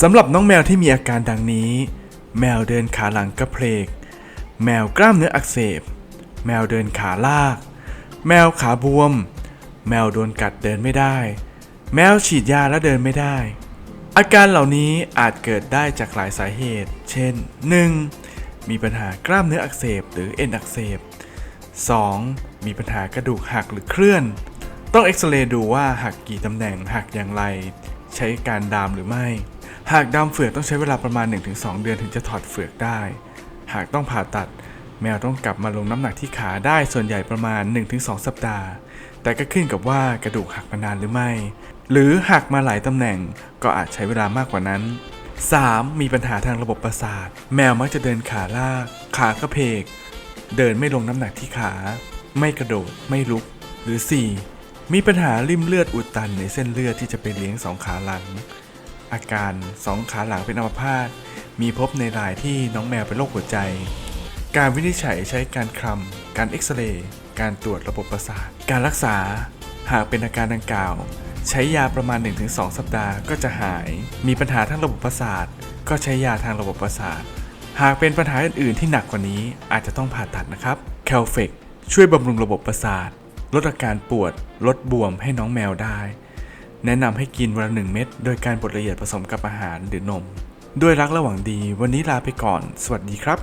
สำหรับน้องแมวที่มีอาการดังนี้ แมวเดินขาหลังกระเพลก แมวกล้ามเนื้ออักเสบ แมวเดินขาลาก แมวขาบวม แมวโดนกัดเดินไม่ได้ แมวฉีดยาแล้วเดินไม่ได้ อาการเหล่านี้อาจเกิดได้จากหลายสาเหตุ เช่น 1. มีปัญหากล้ามเนื้ออักเสบ หรือเอ็นอักเสบ 2. มีปัญหากระดูกหักหรือเคลื่อน ต้องเอ็กซเรย์ดูว่าหักกี่ตำแหน่งหักอย่างไร ใช้การดามหรือไม่ หากดามเฟือกต้องใช้เวลาประมาณ 1-2 เดือนถึงจะถอดเฟือกได้ หากต้องผ่าตัด แมวต้องกลับมาลงน้ำหนักที่ขาได้ส่วนใหญ่ประมาณ 1-2 สัปดาห์ แต่ก็ขึ้นกับว่ากระดูกหักมานานหรือไม่ หรือหักมาหลายตำแหน่งก็อาจใช้เวลามากกว่านั้น 3. มีปัญหาทางระบบประสาท แมวมักจะเดินขาลาก ขากระเพก เดินไม่ลงน้ำหนักที่ขา ไม่กระโดด ไม่ลุก หรือ 4. มีปัญหาริ่มเลือดอุดตันในเส้นเลือดที่จะไปเลี้ยงสองขาหลัง อาการสองขาหลังเป็นอัมพาตมีพบในรายที่น้องแมวเป็นโรคหัวใจ การวินิจฉัยใช้การคลำการเอ็กซเรย์การตรวจระบบประสาท การรักษาหากเป็นอาการดังกล่าว ใช้ยาประมาณ 1-2 สัปดาห์ก็จะหาย มีปัญหาทางระบบประสาท ก็ใช้ยาทางระบบประสาท หากเป็นปัญหาอื่น ๆ ที่หนักกว่านี้อาจจะต้องผ่าตัดนะครับแคลเฟกช่วยบำรุงระบบประสาท ลดอาการปวด ลดบวมให้น้องแมวได้ แนะนำให้กินวันละหนึ่งเม็ดโดยการบดละเอียดผสมกับอาหารหรือนม ด้วยรักระหว่างดี วันนี้ลาไปก่อน สวัสดีครับ